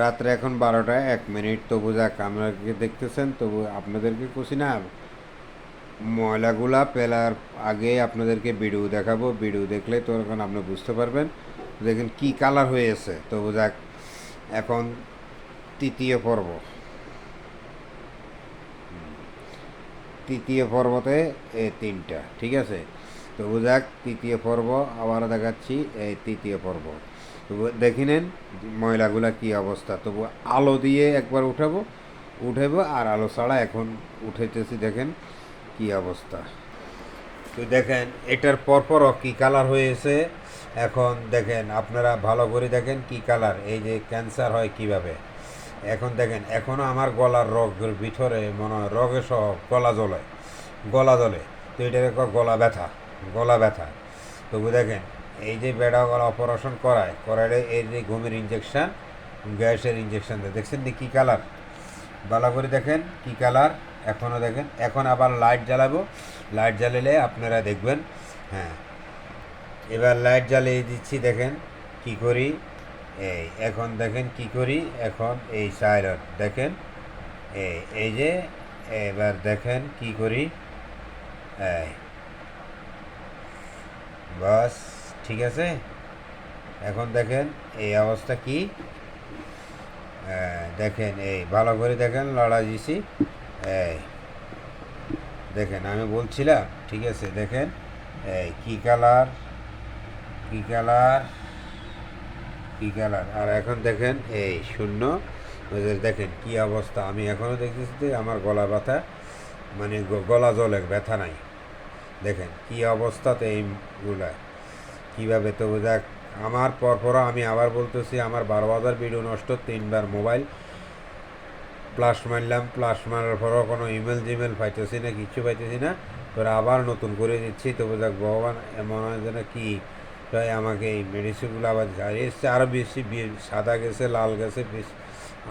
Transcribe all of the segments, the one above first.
রাত্রে এখন বারোটা এক মিনিট। তবু যাক আপনাকে দেখতেছেন, তবু আপনাদেরকে খুশি না। ময়লাগুলা পেলার আগে আপনাদেরকে ভিডিও দেখাবো। ভিডিও দেখলে তো এখন আপনি বুঝতে পারবেন। দেখেন কি কালার হয়েছে তবু যাক, এখন তৃতীয় পর্ব। তৃতীয় পর্বতে এ তিনটা, ঠিক আছে? তো যাক তৃতীয় পর্ব আবার দেখাচ্ছি এই তৃতীয় পর্ব। তবু দেখি নেন ময়লাগুলা কি অবস্থা। তবু আলো দিয়ে একবার উঠাবো উঠাবো, আর আলো ছাড়া এখন উঠাইতেছি দেখেন কি অবস্থা। তো দেখেন, এটার পরপরও কি কালার হয়েছে? এখন দেখেন, আপনারা ভালো করে দেখেন কি কালার, এই যে ক্যান্সার হয় কীভাবে। এখন দেখেন এখনও আমার গলার রগের ভিতরে মনে হয় রগে সহ গলা জ্বলে গলা জ্বলে। তো এটাকে গলা ব্যথা। গলা ব্যথা। তবু দেখেন, এই যে বেড়া গলা অপারেশন করায়, করালে এই যে ঘুমের ইঞ্জেকশান গ্যাসের ইঞ্জেকশান দেয়। দেখছেন নি কী কালার ভালো করে দেখেন কি কালার এখনও দেখেন, এখন আবার লাইট জ্বালাবো। লাইট জ্বালালে আপনারা দেখবেন হ্যাঁ। এবার লাইট জ্বালিয়ে দিচ্ছি, দেখেন কি করি? এই, এখন দেখেন কি করি? এখন এই সাইলট দেখেন। এই এই যে, এবার দেখেন কি করি? এই বাস ঠিক আছে? এখন দেখেন এই অবস্থা কি? হ্যাঁ, দেখেন এই ভালো করে দেখেন লড়া দিছি। এই দেখেন আমি বলছিলাম ঠিক আছে দেখেন এই কি কালার? কি কালার? কি কালার? আর এখন দেখেন এই শূন্য। দেখেন কি অবস্থা? আমি এখনও দেখতেছি আমার গলা ব্যথা মানে গলা জলে ব্যথা নাই। দেখেন, কি অবস্থাতে এইগুলা? কীভাবে? তো দেখ আমার পরপর আমি আবার বলতেছি, আমার বারো হাজার ভিডিও নষ্ট, তিনবার মোবাইল। প্লাস মারলাম প্লাস মারার পরও কোনো ইমেল জিমেল পাইতেছি না কিছু পাইতেছি না। তোরা আবার নতুন করে দিচ্ছি, তবু দেখ ভগবান এমন হয় যেন কি তাই আমাকে এই মেডিসিনগুলো আবার জারি এসছে আরও বেশি সাদা গেছে, লাল গেছে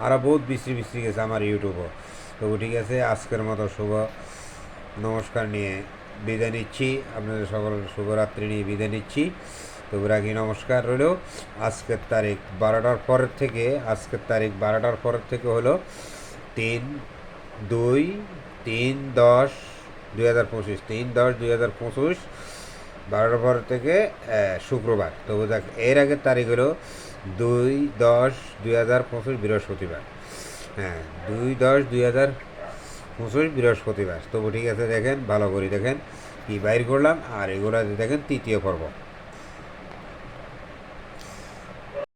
আরও বহুত বিশ্রী বিশ্রী গেছে আমার ইউটিউবও তবু ঠিক আছে, আজকের মতো শুভ। নমস্কার নিয়ে বিদায় নিচ্ছি। আপনাদের সকল শুভরাত্রি নিয়ে বিদায় নিচ্ছি। তবু রাখি নমস্কার রইল? আজকের তারিখ বারোটার পরের থেকে, আজকের তারিখ বারোটার পরের থেকে হলো তিন, দুই, তিন, দশ, দুই হাজার পঁচিশ। তিন, দশ, দুই হাজার পঁচিশ, বারোটার পর থেকে শুক্রবার। তবু দেখ, এর আগের তারিখ হলো দুই, দশ, দুই হাজার পঁচিশ বৃহস্পতিবার। হ্যাঁ দুই, দশ, দুই হাজার পঁচিশ বৃহস্পতিবার। তবু ঠিক আছে, দেখেন, ভালো করে, দেখেন, কি বাইর করলাম, আর এগুলো দেখেন, তৃতীয় পর্ব।